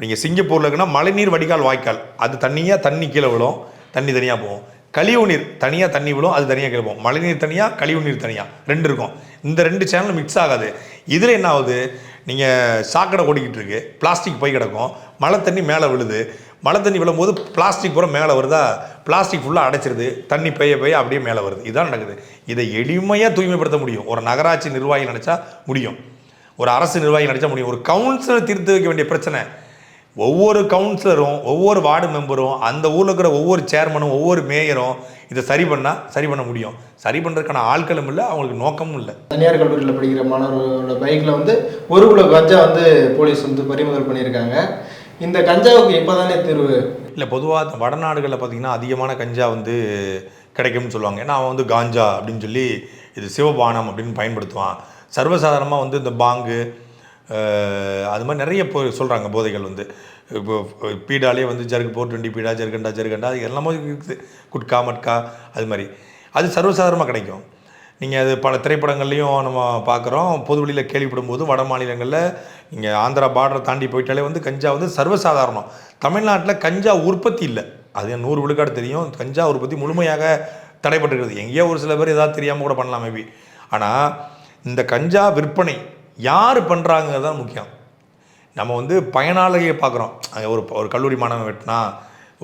நீங்கள் சிங்கப்பூரில் இருக்குன்னா மழைநீர் வடிகால் வாய்க்கால். அது தண்ணியாக தண்ணி கீழே விழும் தண்ணி தனியாக போகும். கழிவு நீர் தனியாக தண்ணி விழும் அது தனியாக கீழே போகும். மழைநீர் தனியாக கழிவு நீர் தனியாக ரெண்டு இருக்கும். இந்த ரெண்டு சேனல் மிக்ஸ் ஆகாது. இதில் என்ன ஆகுது? நீங்கள் சாக்கடை ஓடிக்கிட்டு இருக்கு பிளாஸ்டிக் போய் கிடக்கும் மழை தண்ணி மேலே விழுது. மழை தண்ணி விழும்போது பிளாஸ்டிக் பூரா மேலே வருதா? பிளாஸ்டிக் ஃபுல்லாக அடைச்சிருது தண்ணி பெய்ய பெய்ய அப்படியே மேலே வருது. இதான் நடக்குது. இதை எளிமையாக தூய்மைப்படுத்த முடியும். ஒரு நகராட்சி நிர்வாகி நினச்சா முடியும். ஒரு அரசு நிர்வாகி நினச்சா முடியும். ஒரு கவுன்சிலர் தீர்த்து வைக்க வேண்டிய பிரச்சனை. ஒவ்வொரு கவுன்சிலரும் ஒவ்வொரு வார்டு மெம்பரும் அந்த ஊரில் இருக்கிற ஒவ்வொரு சேர்மனும் ஒவ்வொரு மேயரும் இதை சரி பண்ணால் சரி பண்ண முடியும். சரி பண்ணுறதுக்கான ஆட்களும் இல்லை அவங்களுக்கு நோக்கமும் இல்லை. தனியார் கல்லூரியில் படிக்கிற மாணவர்களோட பைக்கில் வந்து ஒரு கிலோ கஞ்சா வந்து போலீஸ் வந்து பறிமுதல் பண்ணியிருக்காங்க. இந்த கஞ்சாவுக்கு இப்போதானே தீர்வு? இல்லை பொதுவாக வடநாடுகளில் பார்த்தீங்கன்னா அதிகமான கஞ்சா வந்து கிடைக்கும்னு சொல்லுவாங்க. ஏன்னா அவன் வந்து காஞ்சா அப்படின்னு சொல்லி இது சிவபானம் அப்படின்னு பயன்படுத்துவான். சர்வசாதாரணமாக வந்து இந்த பாங்கு அது மாதிரி நிறைய போ சொல்கிறாங்க போதைகள் வந்து. இப்போ பீடாலே வந்து ஜருக்கு போர் டுவெண்ட்டி பீடா ஜருகண்டா ஜருகண்டா அது எல்லாமே இருக்குது. குட்கா மட்கா அது மாதிரி. அது சர்வசாதாரணமாக கிடைக்கும். நீங்கள் அது பல திரைப்படங்கள்லையும் நம்ம பார்க்குறோம் பொது வழியில் கேள்விப்படும் போது வட மாநிலங்களில் இங்கே ஆந்திரா பார்டரை தாண்டி போயிட்டாலே வந்து கஞ்சா வந்து சர்வசாதாரணம். தமிழ்நாட்டில் கஞ்சா உற்பத்தி இல்லை. அது நூறு விழுக்காடு தெரியும். கஞ்சா உற்பத்தி முழுமையாக தடைப்பட்டிருக்கிறது எங்கேயோ ஒரு சில பேர் ஏதாவது தெரியாமல் கூட பண்ணலாம் மேபி ஆனால் இந்த கஞ்சா விற்பனை யார் பண்ணுறாங்கிறது தான் முக்கியம். நம்ம வந்து பயனாளியை பார்க்குறோம். அங்கே ஒரு ஒரு கல்லூரி மாணவன் வெட்டினா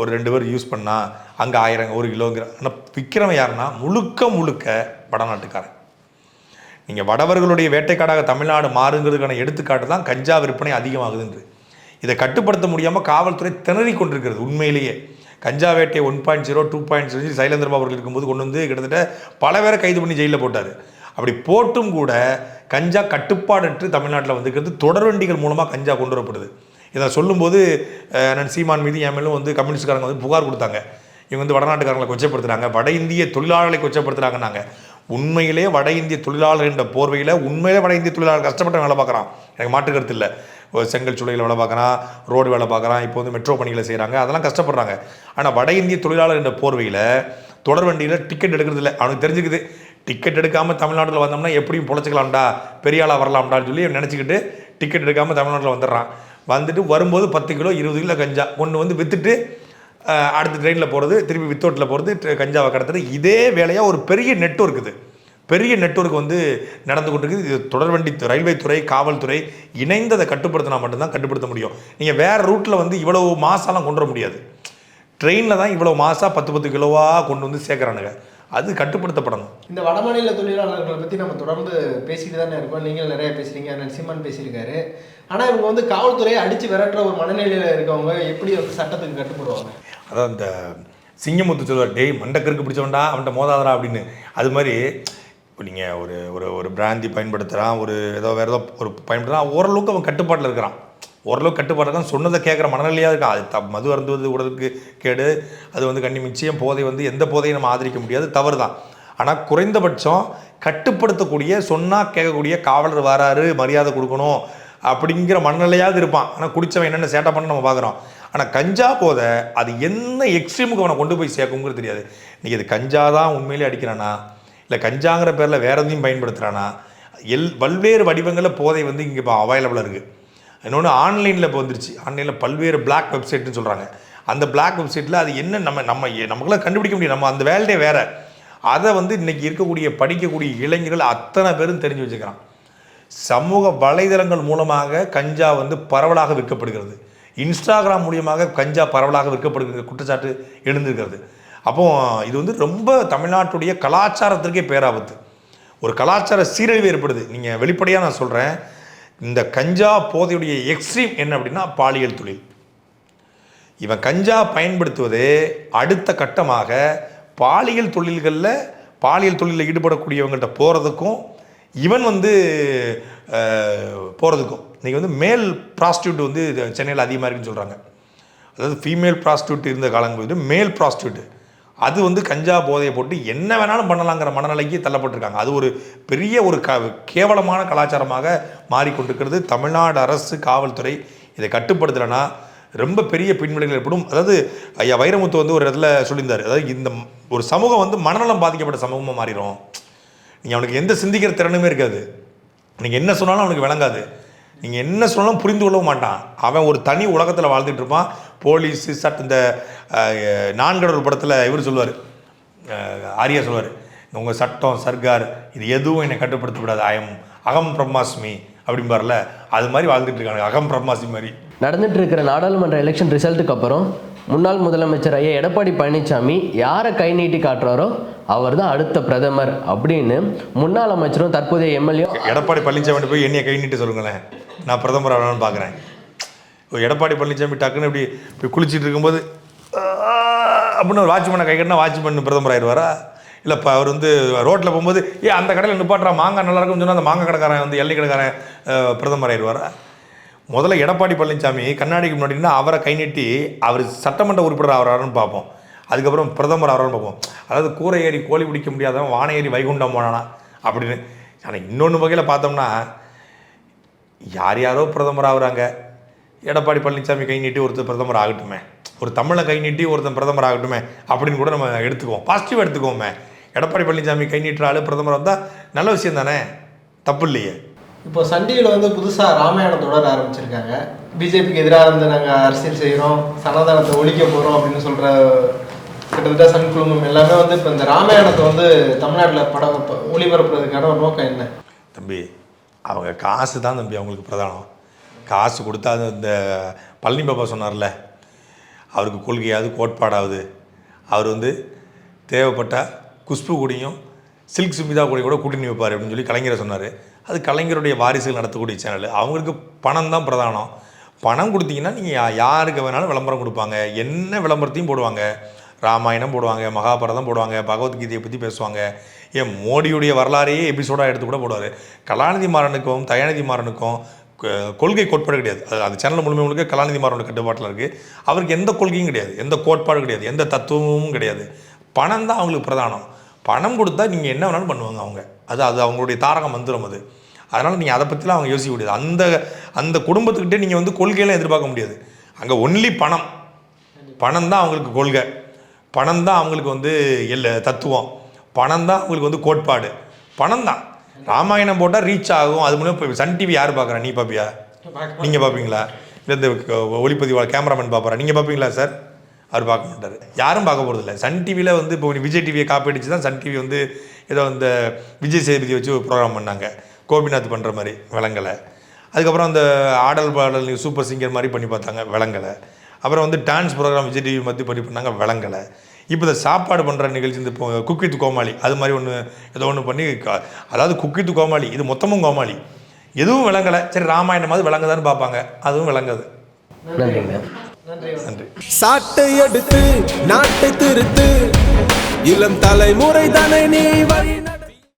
ஒரு ரெண்டு பேர் யூஸ் பண்ணால் அங்கே ஆயிரம் ஒரு கிலோங்கிற ஆனால் விற்கிறவன் யாருன்னா முழுக்க முழுக்க வடநாட்டுக்காரன். நீங்கள் வடவர்களுடைய வேட்டைக்காடாக தமிழ்நாடு மாறுங்கிறதுக்கான எடுத்துக்காட்டு தான் கஞ்சா விற்பனை அதிகமாகுதுன்று இதை கட்டுப்படுத்த முடியாமல் காவல்துறை திணறி கொண்டிருக்கிறது உண்மையிலேயே. கஞ்சா வேட்டை one point zero two point zero Sylendrababu அவர்கள் இருக்கும்போது கொண்டு வந்து கிட்டத்தட்ட பல பேரை கைது பண்ணி ஜெயிலில் போட்டார். அப்படி போட்டும் கூட கஞ்சா கட்டுப்பாடற்று தமிழ்நாட்டில் வந்துக்கிறது தொடர்வண்டிகள் மூலமாக கஞ்சா கொண்டு வரப்படுது இதை சொல்லும்போது நான் சீமான் மீது என் மேலும் வந்து கம்யூனிஸ்ட்காரங்க வந்து புகார் கொடுத்தாங்க. இவங்க வந்து வடநாட்டுக்காரங்களை கொச்சப்படுத்துகிறாங்க வட இந்திய தொழிலாளர்களை கொச்சப்படுத்துகிறாங்கன்னாங்க உண்மையிலே வட இந்திய தொழிலாளர் என்ற போர்வையில் உண்மையிலே வட இந்திய தொழிலாளர் கஷ்டப்பட்ட வேலை பார்க்குறான். எனக்கு மாற்று கருத்து இல்லை. செங்கல் சூளையில் வேலை பார்க்குறான் ரோடு வேலை பார்க்குறான் இப்போ வந்து மெட்ரோ பணிகளை செய்கிறாங்க அதெல்லாம் கஷ்டப்படுறாங்க. ஆனால் வட இந்திய தொழிலாளர் என்ற போர்வையில் தொடர் வண்டியில் டிக்கெட் எடுக்கிறது இல்லை. அவனுக்கு தெரிஞ்சுக்குது. டிக்கெட் எடுக்காமல் தமிழ்நாட்டில் வந்தோம்னா எப்படியும் பொழைச்சிக்கலாம்டா பெரிய ஆளாக வரலாம்டான்னு சொல்லி நினச்சிக்கிட்டு டிக்கெட் எடுக்காமல் தமிழ்நாட்டில் வந்துடுறான். வந்துட்டு வரும்போது பத்து கிலோ இருபது கிலோ கஞ்சா கொண்டு வந்து விற்றுட்டு அடுத்த ட்ரெயினில் போகிறது திருப்பி வித்தோட்டில் போகிறது கஞ்சாவை கடத்துறது. இதே வேலையாக ஒரு பெரிய நெட்வொர்க் இது. பெரிய நெட்ஒர்க் வந்து நடந்து கொண்டிருக்குது. இது தொடர்வண்டி து- ரயில்வே துறை காவல்துறை இணைந்ததை கட்டுப்படுத்தினா மட்டும்தான் கட்டுப்படுத்த முடியும். நீங்கள் வேறு ரூட்டில் வந்து இவ்வளோ மாசாலாம் கொண்டு வர முடியாது. ட்ரெயினில் தான் இவ்வளோ மாசாக பத்து பத்து கிலோவாக கொண்டு வந்து சேர்க்குறானுங்க. அது கட்டுப்படுத்தப்படணும். இந்த வடமாநில தொழிலாளர்களை பற்றி நம்ம தொடர்ந்து பேசிட்டு தானே இருக்கோம். நீங்கள் நிறைய பேசுறீங்க. நரசிம்மன் பேசியிருக்காரு. ஆனால் இவங்க வந்து காவல்துறையை அடித்து விரட்டுற ஒரு மனநிலையில் இருக்கவங்க எப்படி வந்து சட்டத்துக்கு கட்டுப்படுவாங்க? அதான் இந்த சிங்கமுத்து சொல்லுவார் டேய் மண்டக்கருக்கு பிடிச்சவன்டா அவன்கிட்ட மோதாதரா அப்படின்னு. அது மாதிரி இப்போ நீங்கள் ஒரு ஒரு ஒரு பிராந்தி பயன்படுத்துகிறான் ஒரு ஏதோ வேறு ஏதோ ஒரு பயன்படுத்துகிறான் ஓரளவுக்கு அவன் கட்டுப்பாட்டில் இருக்கிறான். ஓரளவு கட்டுப்பாடு சொன்னதை கேட்குற மனநிலையாக இருக்கா? அது த மது அருந்துவது உடலுக்கு கேடு. அது வந்து கண்ணி நிச்சயம் போதை வந்து எந்த போதையும் நம்ம ஆதரிக்க முடியாது. தவறு தான். ஆனால் குறைந்தபட்சம் கட்டுப்படுத்தக்கூடிய சொன்னால் கேட்கக்கூடிய காவலர் வராரு மரியாதை கொடுக்கணும் அப்படிங்கிற மனநிலையாவது இருப்பான். ஆனால் குடித்தவன் என்னென்ன சேட்டை பண்ண நம்ம பார்க்குறோம் ஆனால் கஞ்சா போதை அது என்ன எக்ஸ்ட்ரீமுக்கு அவனை கொண்டு போய் சேர்க்குங்கிறது தெரியாது. நீ இது கஞ்சா தான் உண்மையிலே அடிக்கிறானா? இல்லை கஞ்சாங்கிற பேரில் வேற எதையும் பயன்படுத்துகிறானா எல் பல்வேறு வடிவங்களில் போதை வந்து இங்கே இப்போ அவைலபிளாக இருக்குது இன்னொன்று ஆன்லைனில் இப்போ வந்துருச்சு. ஆன்லைனில் பல்வேறு பிளாக் வெப்சைட்னு சொல்கிறாங்க அந்த பிளாக் வெப்சைட்டில் அது என்ன நம்ம நம்ம நமக்குலாம் கண்டுபிடிக்க முடியும். நம்ம அந்த வேலையே வேறு. அதை வந்து இன்றைக்கி இருக்கக்கூடிய படிக்கக்கூடிய இளைஞர்கள் அத்தனை பேரும் தெரிஞ்சு வச்சுக்கிறான். சமூக வலைதளங்கள் மூலமாக கஞ்சா வந்து பரவலாக விற்கப்படுகிறது. இன்ஸ்டாகிராம் மூலியமாக கஞ்சா பரவலாக விற்கப்படுகிற குற்றச்சாட்டு எழுந்திருக்கிறது. அப்போ இது வந்து ரொம்ப தமிழ்நாட்டுடைய கலாச்சாரத்திற்கே பேராபத்து. ஒரு கலாச்சார சீரழிவு ஏற்படுது. நீங்கள் வெளிப்படையாக நான் சொல்கிறேன் இந்த கஞ்சா போதையுடைய எக்ஸ்ட்ரீம் என்ன அப்படின்னா பாலியல் தொழில். இவன் கஞ்சா பயன்படுத்துவது அடுத்த கட்டமாக பாலியல் தொழில்களில் பாலியல் தொழிலில் ஈடுபடக்கூடியவங்கள்ட்ட போகிறதுக்கும் இவன் வந்து போகிறதுக்கும் இன்றைக்கி வந்து மேல் ப்ராஸ்டியூட் வந்து சென்னையில் அதிகமாக இருக்குன்னு சொல்கிறாங்க அதாவது ஃபீமேல் ப்ராஸ்டியூட் இருந்த காலங்கள் வந்து மேல் ப்ராஸ்டியூட்டு அது வந்து கஞ்சா போதையை போட்டு என்ன வேணாலும் பண்ணலாங்கிற மனநிலைக்கு தள்ளப்பட்டிருக்காங்க. அது ஒரு பெரிய ஒரு க கேவலமான கலாச்சாரமாக மாறிக்கொண்டிருக்கிறது. தமிழ்நாடு அரசு காவல்துறை இதை கட்டுப்படுத்தலைன்னா ரொம்ப பெரிய பின்விளைகள் ஏற்படும். அதாவது ஐயா வைரமுத்து வந்து ஒரு இடத்துல சொல்லியிருந்தார். அதாவது இந்த ஒரு சமூகம் வந்து மனநலம் பாதிக்கப்பட்ட சமூகமாக மாறிடும் நீங்கள் அவனுக்கு எந்த சிந்திக்கிற திறனுமே இருக்காது. நீங்கள் என்ன சொன்னாலும் அவனுக்கு விளங்காது. நீங்கள் என்ன சொன்னாலும் புரிந்து கொள்ளவும் மாட்டான். அவன் ஒரு தனி உலகத்தில் வாழ்ந்துட்டு இருப்பான். போலீஸ் சட்ட இந்த நான்கடல் படத்தில் இவர் சொல்லுவார். ஆரியா சொல்லுவார். உங்கள் சட்டம் சர்க்கார் இது எதுவும் என்னை கட்டுப்படுத்த விடாது அயம் அகம் பிரம்மாஸ்மி அப்படிம்பார்ல. அது மாதிரி வாழ்ந்துட்டு இருக்காங்க. அகம் பிரம்மாஸ்மி மாதிரி. நடந்துட்டு இருக்கிற நாடாளுமன்ற எலெக்ஷன் ரிசல்ட்டுக்கு அப்புறம் முன்னாள் முதலமைச்சர் ஐயா எடப்பாடி பழனிசாமி யாரை கை நீட்டி காட்டுறாரோ அவர் தான் அடுத்த பிரதமர் அப்படின்னு முன்னாள் அமைச்சரும் தற்போதைய எம்எல்ஏ எடப்பாடி பழனிசாமி போய் என்னைய கை நீட்டு சொல்லுங்களேன். நான் பிரதமர் ஆகணும்னு பார்க்குறேன் எடப்பாடி பழனிசாமி டக்குன்னு இப்படி இப்படி குளிச்சிட்டு இருக்கும்போது அப்படின்னு ஒரு வாட்ச்மேனை கை கட்டினா வாட்ச்மேன் பிரதமர் ஆயிடுவாரா? இல்லை இப்போ அவர் வந்து ரோட்டில் போகும்போது ஏ அந்த கடையில் நிப்பாட்டுறா மாங்காய் நல்லா இருக்கும்னு சொன்னால் அந்த மாங்காய் கடைக்காரன் வந்து எல்லை கடைக்காரன் பிரதமர் ஆயிடுவாரா? முதல்ல எடப்பாடி பழனிசாமி கண்ணாடிக்கு முன்னாடினா அவரை கை நீட்டி அவர் சட்டமன்ற உறுப்பினர் ஆகிறாருன்னு பார்ப்போம். அதுக்கப்புறம் பிரதமர் ஆகிறான்னு பார்ப்போம். அதாவது கூரை ஏறி கோழி பிடிக்க முடியாதவன் வானை ஏறி வைகுண்டம் போனானா அப்படின்னு. ஆனால் இன்னொன்று வகையில் பார்த்தோம்னா யார் யாரோ பிரதமர் ஆகுறாங்க. எடப்பாடி பழனிசாமி கை நீட்டி ஒருத்தர் பிரதமர் ஆகட்டுமே. ஒரு தமிழை கை நீட்டி ஒருத்தன் பிரதமர் ஆகட்டுமே அப்படின்னு கூட நம்ம எடுத்துக்குவோம். பாசிட்டிவ் எடுத்துக்குவோமே. எடப்பாடி பழனிசாமி கை நீட்டுற ஆளு பிரதமர் வந்தால் நல்ல விஷயம் தானே? தப்பு இல்லையே. இப்போ சன் டிவியில் வந்து புதுசாக ராமாயணம் தொடர ஆரம்பிச்சிருக்காங்க. பிஜேபிக்கு எதிராக வந்து நாங்கள் அரசியல் செய்கிறோம் சனாதனத்தை ஒழிக்க போகிறோம் அப்படின்னு சொல்கிற கிட்டத்தட்ட சன் குழுமம் எல்லாமே வந்து இப்போ இந்த ராமாயணத்தை வந்து தமிழ்நாட்டில் படம் ஒளிபரப்புறதுக்கான ஒரு நோக்கம் என்ன? தம்பி அவங்க காசு தான் தம்பி அவங்களுக்கு பிரதானம். காசு கொடுத்தா அது இந்த பழனி பாபா சொன்னார்ல அவருக்கு கொள்கையாவது கோட்பாடாவது. அவர் வந்து தேவைப்பட்டால் குஷ்பு கூடியும் சில்க் சுமிதா கூட கூட கூட்டணி வைப்பார் அப்படின்னு சொல்லி கலைஞரை சொன்னார். அது கலைஞருடைய வாரிசுகள் நடத்தக்கூடிய சேனல். அவங்களுக்கு பணம் தான் பிரதானம். பணம் கொடுத்தீங்கன்னா நீங்கள் யாருக்கு வேணாலும் விளம்பரம் கொடுப்பாங்க. என்ன விளம்பரத்தையும் போடுவாங்க? ராமாயணம் போடுவாங்க மகாபாரதம் போடுவாங்க பகவத்கீதையை பற்றி பேசுவாங்க. ஏன் மோடியுடைய வரலாறையே எபிசோடாக எடுத்து கூட போடுவார். கலாநிதி மாறனுக்கும் தயாநிதி மாறனுக்கும் கொள்கை கோட்பாடு கிடையாது. அது அந்த சேனல் முழுமை முழுக்க கலாநிதி மாறனோட கட்டுப்பாட்டில் இருக்குது அவருக்கு எந்த கொள்கையும் கிடையாது. எந்த கோட்பாடும் கிடையாது. எந்த தத்துவமும் கிடையாது. பணம் தான் அவங்களுக்கு பிரதானம். பணம் கொடுத்தா நீங்கள் என்ன வேணாலும் பண்ணுவாங்க அவங்க. அது அது அவங்களுடைய தாரக மந்திரம் அது. அதனால் நீங்கள் அதை பற்றிலாம் அவங்க யோசிக்க முடியாது. அந்த அந்த குடும்பத்துக்கிட்டே நீங்கள் வந்து கொள்கையெல்லாம் எதிர்பார்க்க முடியாது. அங்கே ஒன்லி பணம். பணம் தான் அவங்களுக்கு கொள்கை. பணம் தான் அவங்களுக்கு வந்து எல்ல தத்துவம். பணம் தான் அவங்களுக்கு வந்து கோட்பாடு. பணம் தான். ராமாயணம் போட்டால் ரீச் ஆகும். அது மூலம் இப்போ சன் டிவி யார் பார்க்குறா? நீ பார்ப்பியா நீங்கள் பார்ப்பீங்களா இல்லை இந்த க- ஒளிப்பதிவாளர் கேமராமேன் பார்ப்பாரா நீங்கள் பார்ப்பீங்களா சார் அவர் பார்க்க மாட்டார். யாரும் பார்க்க போகிறதில்ல சன் டிவியில் வந்து இப்போ விஜய் டிவியை காப்பீடிச்சு தான் சன் டிவி வந்து ஏதோ இந்த விஜய் சேதுபதி வச்சு ஒரு ப்ரோக்ராம் பண்ணாங்க. கோபிநாத் பண்ணுற மாதிரி விலங்கலை. அதுக்கப்புறம் அந்த ஆடல் பாடல் சூப்பர் சிங்கர் மாதிரி பண்ணி பார்த்தாங்க விலங்கலை. அப்புறம் வந்து டான்ஸ் ப்ரோக்ராம் விஜய் டிவி மாதிரி பண்ணி பண்ணாங்க விலங்கலை. இப்போ இந்த சாப்பாடு பண்ணுற நிகழ்ச்சி இந்த குக் வித் கோமாளி அது மாதிரி ஒன்று ஏதோ ஒன்று பண்ணி அதாவது குக் வித் கோமாளி இது மொத்தமும் கோமாளி. எதுவும் விளங்கலை. சரி ராமாயணமாவது விளங்குதான்னு பார்ப்பாங்க. அதுவும் விளங்குது. நன்றி நன்றி. சாட்டை எடுத்து நாட்டை திருத்து இளம் தலைமுறை தானே நீ வழி